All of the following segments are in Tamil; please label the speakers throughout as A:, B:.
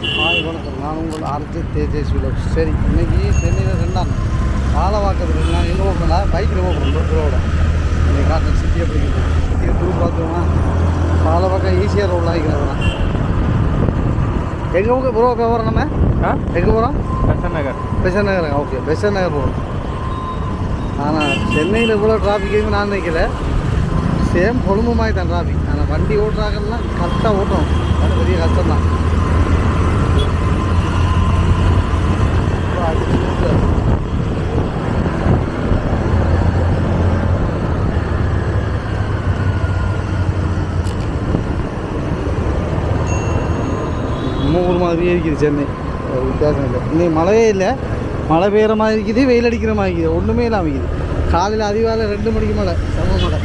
A: ஹாய் வணக்கம். நான் உங்கள் ஆர்ஜி தேஜேஸ் விலோக் சரி இன்னைக்கு சென்னையில் ரெண்டாம் பாலவாக்கத்தில் நான் எங்கே போகிறேன்னா பைக்கில் போகிறோம் ரோட இன்னைக்கு காட்டன் சிட்டி எப்படி சிட்டியை டூர் பார்த்தோம்னா பாலவாக்கம் ஈஸியாக ரோடில் ஆகிக்கிறேன் எங்கே போக ப்ரோ போகிறோம் நம்ம?
B: ஆ?
A: எங்கே போகிறோம்
B: பெசன் நகர்.
A: பெசன் நகர். ஓகே பெசன் நகர் போகிறோம் ஆனால் சென்னையில் இவ்வளோ டிராஃபிக் நான் நினைக்கல. சேம் கொழும்பு மாதிரி தான் டிராஃபிக் ஆனால் வண்டி ஓட்டுறாங்கன்னா கரெக்டாக ஓட்டணும். அது பெரிய கஷ்டம் தான் நம்ம ஊர் மாதிரியே இருக்குது சென்னை ஒரு வித்தியாசம் இல்லை இன்னைக்கு மழையே இல்லை மழை பெய்கிற மாதிரி இருக்குது வெயில் அடிக்கிற மாதிரி இருக்குது ஒன்றுமே இல்லாமல் இருக்குது காலையில் அதிகாலை ரெண்டு மணிக்கு மழை செம்ம மழை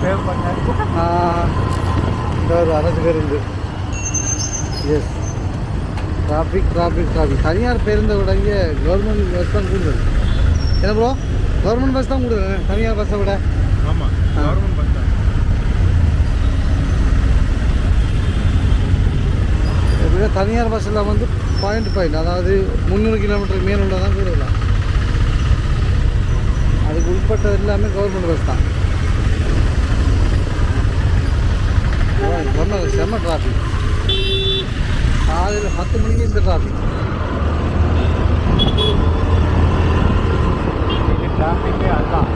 B: சேவ் பண்ண
A: இந்த ஒரு அரசு பேருந்து எஸ் டிராஃபிக் டிராஃபிக் டிராஃபிக் தனியார் பேருந்தை விட இங்கே கவர்மெண்ட் பஸ் தான் கூடுதல். என்ன ப்ரோ கவர்மெண்ட் பஸ் தான் கூடுதல். தனியார் பஸ்ஸை விட?
B: ஆமாம். கவர்மெண்ட் பஸ் தான்.
A: எப்படின்னா தனியார் பஸ்ஸில் வந்து பாயிண்ட் பாயிண்ட் அதாவது முந்நூறு கிலோமீட்டர் மேல் உள்ளதான் கூடுதலாம் அதுக்கு உட்பட்டது எல்லாமே கவர்மெண்ட் பஸ் தான். செம்ம டிராஃபிக் காலையில் பத்து மணிக்கு இந்த டிராஃபிக்
B: இது டிராஃபிக்கே அதுதான்.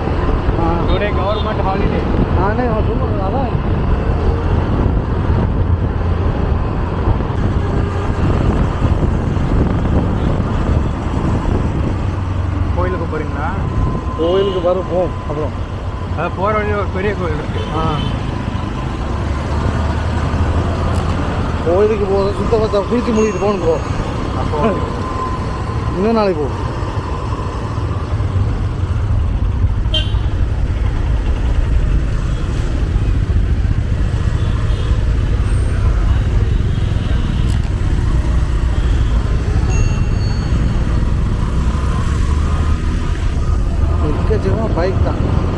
B: டுடே கவர்மெண்ட் ஹாலிடே
A: நானே சொல்லுறது அதான்.
B: கோயிலுக்கு போகிறீங்களா
A: கோயிலுக்கு வரும் போம் அப்புறம்.
B: அது போகிற வழியில் ஒரு பெரிய கோயில் இருக்குது
A: ஆ. கோயிலுக்கு போகிறோம் சுத்த பத்தா குளிச்சு முடிக்கிட்டு போகணும் ப்ரோ
B: அப்போ
A: இன்னும் நாளைக்கு போ எக்கச்சக்கமாக பைக் தான் வேறு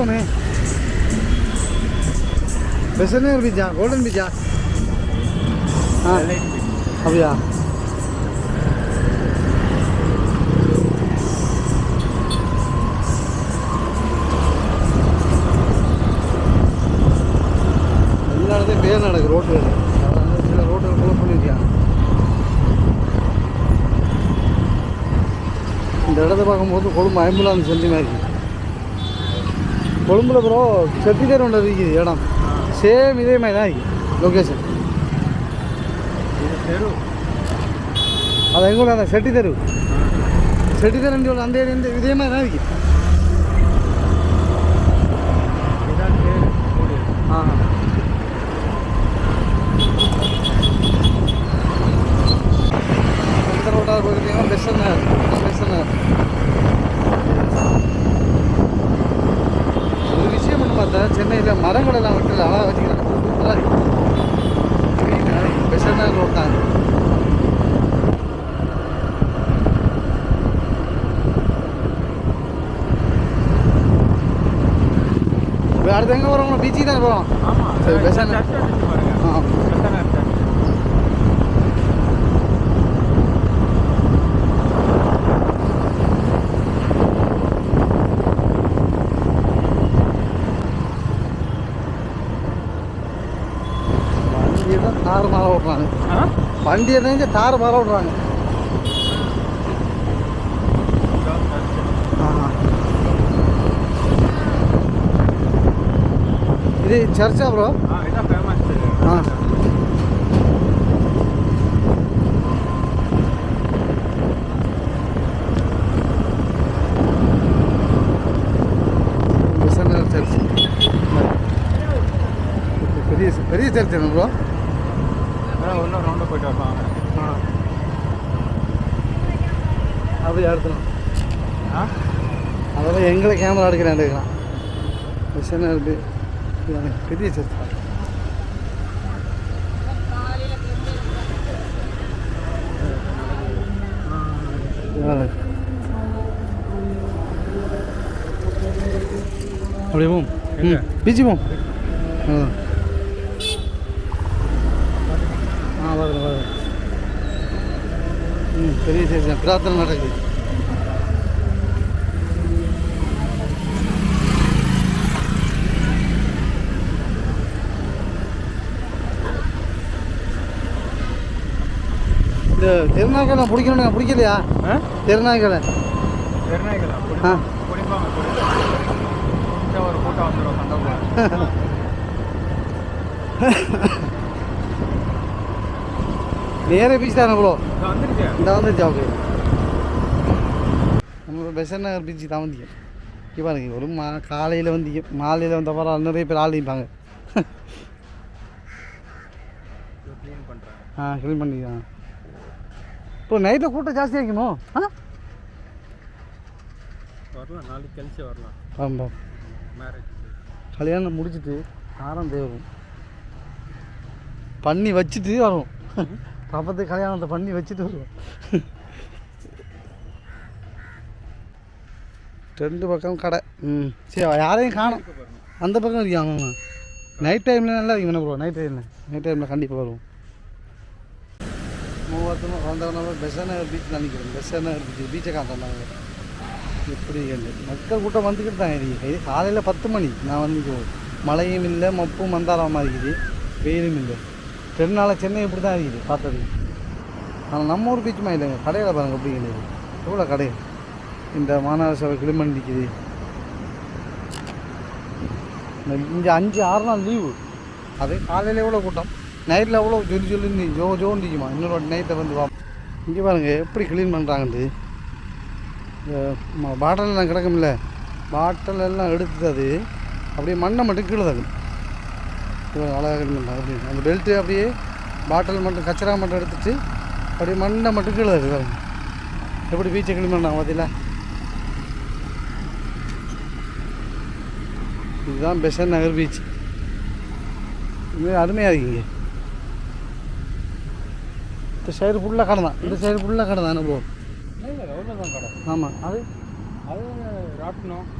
B: ஃபஸ்ட்டு பீச்சு
A: போமே பெசன் நகர் பீச்சா கோல்டன் பீச்சா ஆ
B: எல்ஐடி பீச்
A: அப்படியா? எல்லா பேர் நடக்கு ரோட்டு சில ரோட்டு க்ளோஸ் பண்ணியிருக்காங்க இந்த இடத்த பார்க்கும்போது கொழும்பு ஆம்புலன்ஸ் செஞ்சு மாதிரி கொழும்புல ப்ரோ செட்டி தேர் ஒன்று இருக்குது இடம். சேம் இதே மாதிரி தான் இருக்குது லொக்கேஷன்
B: இது தெரு
A: அது எங்கே அந்த செட்டி தெரு செட்டி தெரு அந்த ஏரியா இதே மாதிரி தான் இருக்குது
B: இதுதான் தேர் கோயில்
A: ஆ இந்த ரோட்டாக போயிருக்கீங்கன்னா பெஸ்ட் பெஸ்ட் ஒரு விஷயம் மட்டும் பார்த்தா சென்னையில் மரங்கள் எல்லாம் விட்டு அழகாக வச்சுக்கிறாங்க சூப்பராக தான் இப்போ அடுத்து எங்கே போகிறோம் பீச்சுக்கு தானே போகிறோம் சரி, பெசன் வண்டி இணைஞ்சு தார் வர விட்றாங்க இது சர்ச்சா ப்ரோ
B: ஆ
A: பெரிய சர்ச் பெரிய சர்ச் ப்ரோ
B: அதான் ஒன்றும் ரவுண்டாக போயிட்டு வரலாம்
A: ஆ அப்படியே எடுத்துலாம்
B: ஆ
A: அதெல்லாம் எங்களை கேமரா எடுக்கிறேன் எடுக்கலாம் மிஷனர் பெரிய சர்ச் அப்படியே போம்
B: எங்க?
A: ம் பீச்சு போம் ஆ ஆ வருது வருது ம் பெரிய சரி பிரார்த்தனை நடக்குது. இந்த திருநாய்க்கலை பிடிக்கணும் பிடிக்கலையா? திருநாய்க்கலை
B: பெருநாய்களா
A: ஆ.
B: ஒரு கூட்டம் வந்துடும்
A: நேரே பீச் தானே ப்ரோ இந்த வந்துருச்சு ஓகே. நம்ம பெசன் நகர் பீச்சு தான் வந்தீங்க இங்கே பாருங்க ஒரு மா காலையில் வந்தீங்க மாலையில் வந்த பரவாயில்ல நிறைய பேர் ஆள் நிற்பாங்க ஆ க்ளீன் பண்ணிக்கலாம். இப்போ நைட்டில் கூட்டம் ஜாஸ்தியாக இருக்குமோ? ஆ?
B: வரலாம் நாளைக்கு கழிச்சு வரலாம்.
A: ஆமா.
B: மேரேஜ்
A: கல்யாணம் முடிச்சிட்டு ஆறாம் வரும் பண்ணி வச்சுட்டு வரும். பாப்பத்து கல்யாணத்தை பண்ணி வச்சுட்டு வருவோம். ரெண்டு பக்கம் கடை. ம். சரி யாரையும் காணும். அந்த பக்கம் இருக்காங்க நைட் டைமில் நல்லா இருக்கும். ப்ரோ நைட் டைமில் நைட் டைமில் கண்டிப்பாக வருவோம். மூவாத்தமாக வந்தவங்க பெசநகர் பீச் நினைக்கிறேன் பெசநகர் பீச் பீச்சை காட்டுறாங்க எப்படி மக்கள் கூட்டம் வந்துக்கிட்டு தான் இருக்கு. இது காலையில் பத்து மணி. நான் வந்து மழையும் இல்லை மப்பும் மந்தாரமாக இருக்குது. வெயிலும் இல்லை. ரெண்டு நாளாக சென்னை இப்படி தான் இருக்குது பார்த்தது. ஆனால் நம்ம ஊர் பீச்சுமா இல்லைங்க? கடையில் பாருங்கள் எப்படி கிடையாது எவ்வளோ கடை? இந்த மாநகர சபை கிளிமண் நிற்கிது இங்கே அஞ்சு ஆறு நாள் லீவு அது காலையில் எவ்வளோ கூட்டம்? நைட்டில் எவ்வளோ ஜொலி ஜொலி நீ ஜோ ஜோன்னு நிற்குமா இன்னொரு வாட்டி நைட்டை வந்து வா. இங்கே பாருங்க எப்படி க்ளீன் பண்ணுறாங்கன்ட்டு பாட்டில் எல்லாம் கிடக்கும்ல? பாட்டில் எல்லாம் எடுத்தது அது. அப்படியே மண்ணை மட்டும் கீழே தகும் அழகாக க்ளீன் பண்ணுறாங்க அப்படி அந்த பெல்ட்டு அப்படியே பாட்டில் மட்டும் கச்சரா மட்டும் எடுத்துட்டு அப்படியே மண்ணை மட்டும் கீழே பாருங்க. எப்படி பீச்சை க்ளீன் பண்ணாங்க பார்த்தீங்களா? இதுதான் பெசன் நகர் பீச் இது அருமையாக இருக்குங்க இந்த சைடு ஃபுல்லாக கடை தான். இந்த சைடு ஃபுல்லாக கடை தான்
B: கடை.
A: ஆமாம் அது
B: அது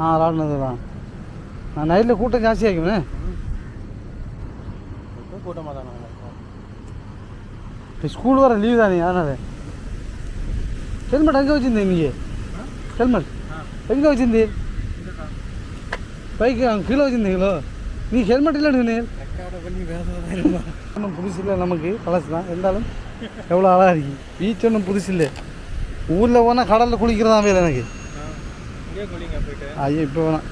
A: ஆ ராட்னது தான். நான் நைட்டில் கூட்டம் ஜாஸ்தியாக இருக்குமே.
B: கூட்டமாக தான் நாங்கள்
A: இப்போ ஸ்கூல் வர லீவ் தானே அதனால். ஹெல்மெட் எங்கே வச்சுருந்தேன் நீங்கள் ஹெல்மெட் எங்கே வச்சுருந்தீர்
B: இல்லைக்கா
A: பைக்கு அங்கே கீழே வச்சுருந்தீங்களோ? நீ ஹெல்மெட்
B: வேறு
A: ஒன்றும் புதுசு இல்லை நமக்கு பழசு தான். இருந்தாலும் எவ்வளோ அழகாக இருக்கு. பீச் ஒன்றும் புதுசு இல்லை. ஊரில் போனால் கடலில் குளிக்கிறதா வேலை எனக்கு. ஐயோ இப்போ வேணாம்.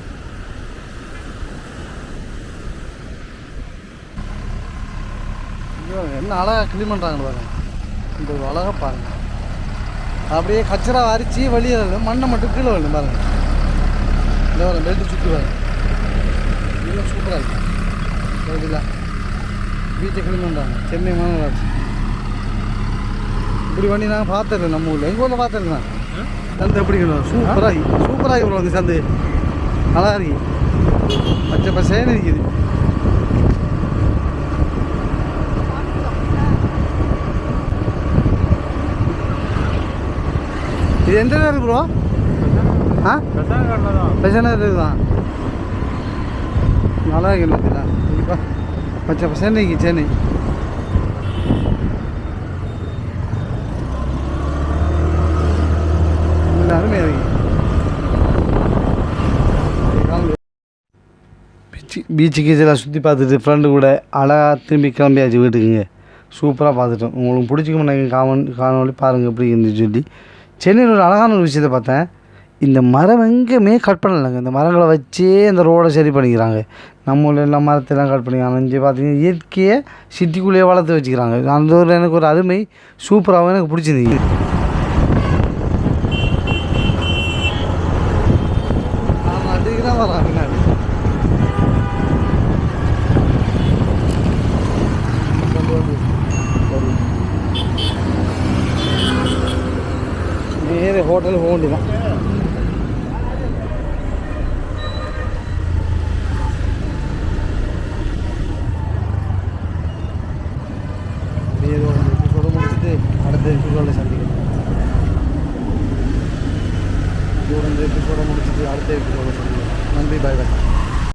A: ஐயோ என்ன அழகாக க்ளீன் பண்ணுறாங்க பாருங்க. இந்த அழகாக பாருங்கள் அப்படியே கச்சரா அரிச்சு வெளியே மண்ணை மட்டும் கீழே வரணும் பாருங்கள் இந்த வரும் பெல்ட் சுற்றி பாருங்க. இதெல்லாம் சூப்பராக இருக்கு. இதில் பீச்சை க்ளீன் பண்ணுறாங்க சென்னை மாநகராட்சி. இப்படி பண்ணி நாங்கள் பார்த்துருக்கோம் நம்ம ஊரில். எங்கள் ஊரில் பார்த்ததில்ல நான் சந்தை எப்படி சூப்பராகி சூப்பராகி ப்ரோ அந்த சந்தை நல்லா இருக்கு. பச்சை பசேன்னு இருக்குது. இது எந்த நேரம் ப்ரோ ஆ?
B: பிரசாகரில் தான்
A: நல்லா இருக்கு கண்டிப்பாக பச்சை பசங்க சென்னை அருமையாக இருக்கு. பீச்சு பீச்சு கீச்செல்லாம் சுற்றி பார்த்துட்டு ஃப்ரெண்டு கூட அழகாக திரும்பி கிளம்பியாச்சு வீட்டுக்குங்க சூப்பராக பார்த்துட்டோம். உங்களுக்கு பிடிச்சிக்கும் நீங்கள் காமன் காணொலி பாருங்கள் எப்படி இருந்துச்சு சொல்லி. சென்னையில் ஒரு அழகான ஒரு விஷயத்தை பார்த்தேன். இந்த மரம் எங்கேயுமே கட் பண்ணலைங்க. இந்த மரங்களை வச்சே அந்த ரோடை சரி பண்ணிக்கிறாங்க. நம்ம ஊர்ல எல்லாம் மரத்தெல்லாம் கட் பண்ணி அணைஞ்சு பார்த்தீங்கன்னா இயற்கையை சிட்டிக்குள்ளேயே வளர்த்து வச்சுக்கிறாங்க. அந்த ஒரு எனக்கு ஒரு அருமை சூப்பராகவும் எனக்கு பிடிச்சிருந்தது போக வேண்டியதான் ஏதோ ஒரு எபிசோடு முடிச்சுட்டு அடுத்த எபிசோடில் சந்திக்கிறேன் இது ஒரு முடிச்சுட்டு அடுத்த எபிசோட சந்திக்கிறேன் நன்றி பாய் பாய்